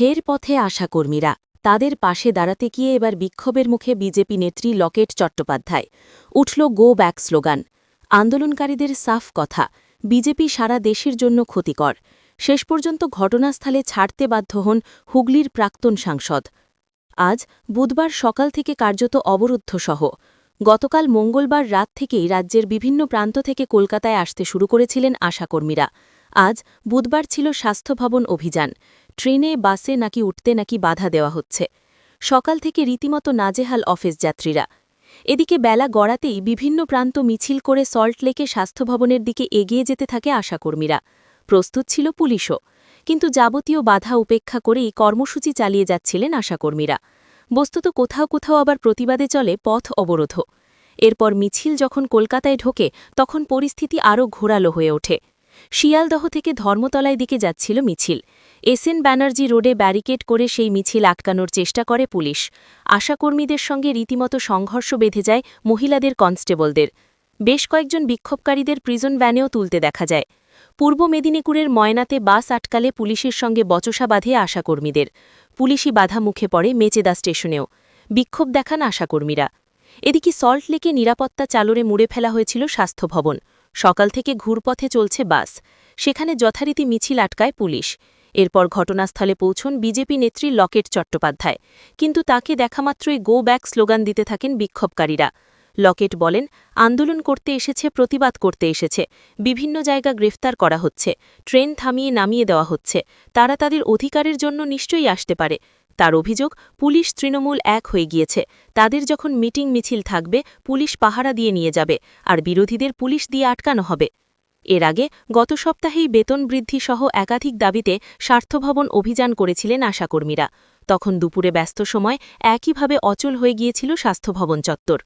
ফের পথে আশাকর্মীরা। তাদের পাশে দাঁড়াতে গিয়ে এবার বিক্ষোভের মুখে বিজেপি নেত্রী লকেট চট্টোপাধ্যায়। উঠল গো ব্যাক স্লোগান। আন্দোলনকারীদের সাফ কথা। বিজেপি সারা দেশের জন্য ক্ষতিকর। শেষ পর্যন্ত ঘটনাস্থলে ছাড়তে বাধ্য হন হুগলির প্রাক্তন সাংসদ। আজ বুধবার সকাল থেকে কার্যত অবরুদ্ধ সহ গতকাল মঙ্গলবার রাত থেকেই রাজ্যের বিভিন্ন প্রান্ত থেকে কলকাতায় আসতে শুরু করেছিলেন আশাকর্মীরা। আজ বুধবার ছিল স্বাস্থ্য ভবন অভিযান। ট্রেনে, বাসে নাকি উঠতে নাকি বাধা দেওয়া হচ্ছে। সকাল থেকে রীতিমতো নাজেহাল অফিস যাত্রীরা। এদিকে বেলা গড়াতেই বিভিন্ন প্রান্ত মিছিল করে সল্টলেকে স্বাস্থ্য ভবনের দিকে এগিয়ে যেতে থাকে আশাকর্মীরা। প্রস্তুত ছিল পুলিশও। কিন্তু যাবতীয় বাধা উপেক্ষা করেই কর্মসূচি চালিয়ে যাচ্ছিলেন আশাকর্মীরা। বস্তুত কোথাও কোথাও আবার প্রতিবাদে চলে পথ অবরোধ এরপর মিছিল যখন কলকাতায় ঢোকে, তখন পরিস্থিতি আরও ঘোরালো হয়ে ওঠে। শিয়ালদহ থেকে ধর্মতলায় দিকে যাচ্ছিল মিছিল। এসএন ব্যানার্জি রোডে ব্যারিকেড করে সেই মিছিল আটকানোর চেষ্টা করে পুলিশ। আশাকর্মীদের সঙ্গে রীতিমতো সংঘর্ষ বেঁধে যায় মহিলাদের কনস্টেবলদের। বেশ কয়েকজন বিক্ষোভকারীদের প্রিজন ভ্যানেও তুলতে দেখা যায়। পূর্ব মেদিনীপুরের ময়নাতে বাস আটকালে পুলিশের সঙ্গে বচসা বাঁধে আশাকর্মীদের। পুলিশি বাধা মুখে পড়ে মেচেদা স্টেশনেও। বিক্ষোভ দেখান আশাকর্মীরা। এদিকে সল্ট লেকে নিরাপত্তা চালরে মুড়ে ফেলা হয়েছিল স্বাস্থ্য ভবন। সকাল থেকে ঘুরপথে চলছে বাস। সেখানে যথারীতি মিছিল আটকায় পুলিশ। এরপর ঘটনাস্থলে পৌঁছন বিজেপি নেত্রী লকেট চট্টোপাধ্যায়। কিন্তু তাকে দেখামাত্রই গো ব্যাক স্লোগান দিতে থাকেন বিক্ষোভকারীরা। লকেট বলেন, আন্দোলন করতে এসেছে, প্রতিবাদ করতে এসেছে। বিভিন্ন জায়গা গ্রেফতার করা হচ্ছে। ট্রেন থামিয়ে নামিয়ে দেওয়া হচ্ছে। তারা তাদের অধিকারের জন্য নিশ্চয়ই আসতে পারে। তার অভিযোগ, পুলিশ তৃণমূল এক হয়ে গিয়েছে। তাদের যখন মিটিং মিছিল থাকবে, পুলিশ পাহারা দিয়ে নিয়ে যাবে, আর বিরোধীদের পুলিশ দিয়ে আটকানো হবে। এর আগে গত সপ্তাহেই বেতন বৃদ্ধি সহ একাধিক দাবিতে স্বার্থভবন অভিযান করেছিলেন আশাকর্মীরা। তখন দুপুরে ব্যস্ত সময় একইভাবে অচল হয়ে গিয়েছিল স্বাস্থ্যভবন চত্বর।